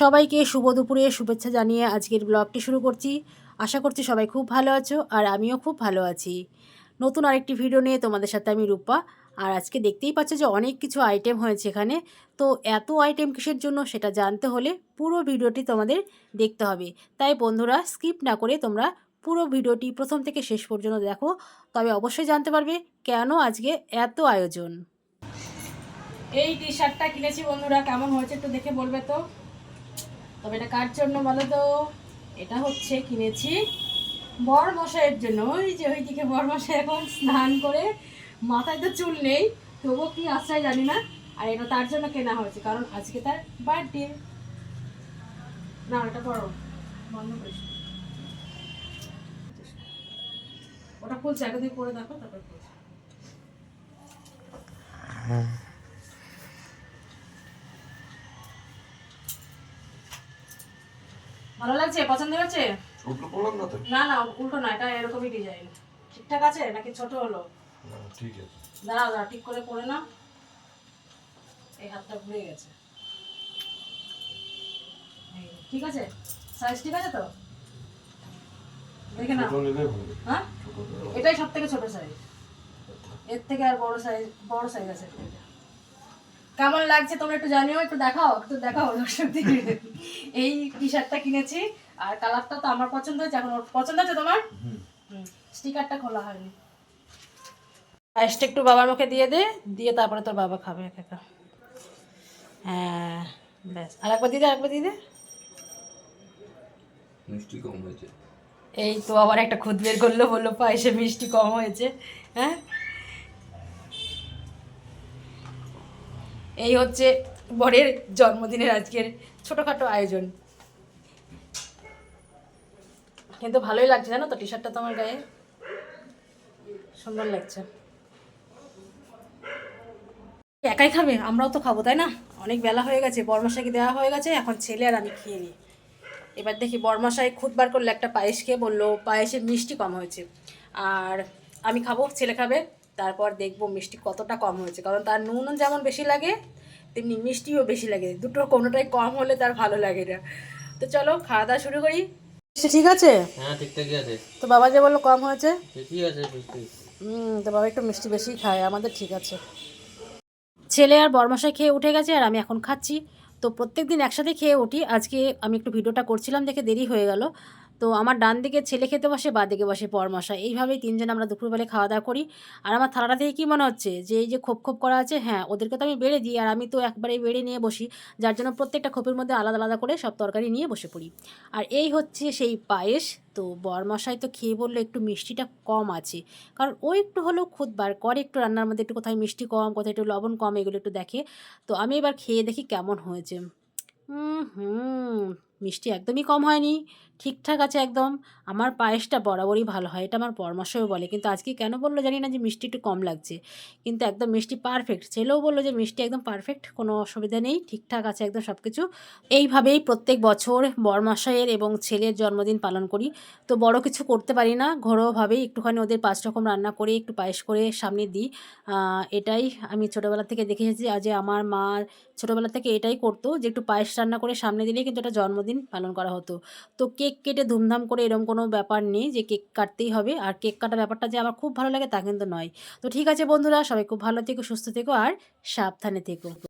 সবাইকে শুভ দুপুরে শুভেচ্ছা জানিয়ে আজকের ব্লগটি শুরু করছি। আশা করছি সবাই খুব ভালো আছো আর আমিও খুব ভালো আছি। নতুন আরেকটি ভিডিও নিয়ে তোমাদের সাথে আমি রূপা। আর আজকে দেখতেই পাচ্ছ যে অনেক কিছু আইটেম হয়েছে এখানে। তো এত আইটেম কিসের জন্য সেটা জানতে হলে পুরো ভিডিওটি তোমাদের দেখতে হবে। তাই বন্ধুরা স্কিপ না করে তোমরা পুরো ভিডিওটি প্রথম থেকে শেষ পর্যন্ত দেখো। তবে অবশ্যই জানতে পারবে কেন আজকে এত আয়োজন। এই টি শার্টটা কিনেছি বন্ধুরা, কেমন হয়েছে একটু দেখে বলবে তো? তবে এটা কার জন্য বলো তো এটা হচ্ছে কিনেছি বর মশাইয়ের জন্য। ওই যে ওইদিকে বর মশাই এখন স্নান করে, মাথায় তো চুল নেই, তবুও কি আশ্রয় জানি না। আর এটা তার জন্য কেনা হয়েছে, কারণ আজকে তার বার্থডে। না এটা পড়ো বন্ধ করিস। ওটা খুলছে দিয়ে পরে দেখো, তারপর খুলছে। ভালো লাগছে? পছন্দ হয়েছে? উল্টো করলাম না তো। না না উল্টো না এটা এরকমই ডিজাইন ঠিকঠাক আছে নাকি ছোট হলো? ঠিক আছে। দাঁড়াও দাঁড়া ঠিক করে পরে না এই হাতটা ঘুরে গেছে। ঠিক আছে? সাইজ ঠিক আছে তো? দেখে না হ্যাঁ। এটাই সব থেকে ছোট সাইজ এর থেকে আর বড় সাইজ বড় সাইজ আছে। কেমন লাগছে তোমরা একটু জানিও একটু দেখাও একটু দেখাও দর্শকদের। এই টি শার্টটা কিনেছি আর কালারটা তো আমার পছন্দ হয়েছে এখন পছন্দ হচ্ছে তোমার? স্টিকারটা খোলা হয়নি। আইসটা একটু বাবার মুখে দিয়ে দে দিয়ে তারপরে তোর বাবা খাবে একা একা। হ্যাঁ ব্যাস। আর একবার দিয়ে দে আরেকবার দিয়ে দে। মিষ্টি কম হয়েছে। এই তো আবার একটা খুদ বের করল বলল পায়েসে মিষ্টি কম হয়েছে। হ্যাঁ? এই হচ্ছে বরের জন্মদিনের আজকের ছোটোখাটো আয়োজন। কিন্তু ভালোই লাগছে, জানো তো? টি শার্টটা তোমার গায়ে। সুন্দর লাগছে। একাই খাবে? আমরাও তো খাব, তাই না? অনেক বেলা হয়ে গেছে, বরমশাইকে দেওয়া হয়ে গেছে, এখন ছেলে আর আমি খেয়ে নিই। এবার দেখি, বরমশাই খুদ বার করলে একটা পায়েস খেয়ে বলল পায়েসে মিষ্টি কম হয়েছে। আর আমি খাব, ছেলে খাবে। তারপর দেখব মিষ্টি কতটা কম হয়েছে। কারণ তার নুন যেমন বেশি লাগে তেমনি মিষ্টিও বেশি লাগে। দুটো কোনোটাই কম হলে তার ভালো লাগে না। তো চলো খাওয়া দাওয়া শুরু করি। ঠিক আছে? হ্যাঁ ঠিকঠাকই আছে। তো বাবা যে বলল কম হয়েছে? আছে হুম তো বাবা একটু মিষ্টি বেশি খায় আমাদের ঠিক আছে। ছেলে আর বরমশাই খেয়ে উঠে গেছে আর আমি এখন খাচ্ছি। তো প্রত্যেক দিন একসাথে খেয়ে উঠি। আজকে আমি একটু ভিডিওটা করছিলাম দেখে দেরি হয়ে গেল। তো আমার ডান দিকে ছেলে খেতে বসে, বা দিকে বসে পরমশাই। এইভাবেই তিনজন আমরা দুপুরবেলা খাওয়া দাওয়া করি। আর আমার থালাটা থেকে কী মনে হচ্ছে? যে এই যে খোপ খোপ করা আছে হ্যাঁ ওদেরকে তো আমি বেড়ে দিই আর আমি তো একবারে বেড়ে নিয়ে বসি। যার জন্য প্রত্যেকটা খোপের মধ্যে আলাদা আলাদা করে সব তরকারি নিয়ে বসে পড়ি। আর এই হচ্ছে সেই পায়েস। তো বরমশাই তো খেয়ে বলল একটু মিষ্টিটা কম আছে। কারণ ও একটু হলেও খুদ বার করে একটু রান্নার মধ্যে একটু কোথায় মিষ্টি কম, কোথায় একটু লবণ কম, এগুলো একটু দেখে। তো আমি এবার খেয়ে দেখি কেমন হয়েছে। হুম হুম মিষ্টি একদমই কম হয়নি। ঠিকঠাক আছে একদম। আমার পায়েসটা বরাবরই ভালো হয়, এটা আমার পরামর্শও বলে। কিন্তু আজকে কেন বলল জানি না যে মিষ্টি একটু কম লাগছে। কিন্তু একদম মিষ্টি পারফেক্ট ছেলেও বলল যে মিষ্টি একদম পারফেক্ট কোনো অসুবিধা নেই, ঠিকঠাক আছে একদম সব কিছু এইভাবেই প্রত্যেক বছর বরমাসাইয়ের এবং ছেলের জন্মদিন পালন করি। তো বড় কিছু করতে পারি না, ঘরোয়াভাবেই একটুখানি ওদের পাঁচ রকম রান্না করে, একটু পায়েস করে সামনে দিই। এটাই আমি ছোটোবেলা থেকে দেখে এসেছি আজ আমার মা ছোটোবেলা থেকে এটাই করতো যে, একটু পায়েস রান্না করে সামনে দিলে কিন্তু এটা জন্মদিন পালন করা হতো। তো কেক কেটে ধুমধাম করে এরকম কোনো ব্যাপার নেই যে কেক কাটতেই হবে। আর কেক কাটার ব্যাপারটা যে আমার খুব ভালো লাগে তা কিন্তু নয়। তো ঠিক আছে বন্ধুরা, সবাই খুব ভালো থেকো, সুস্থ থেকো, আর সাবধানে থেকো।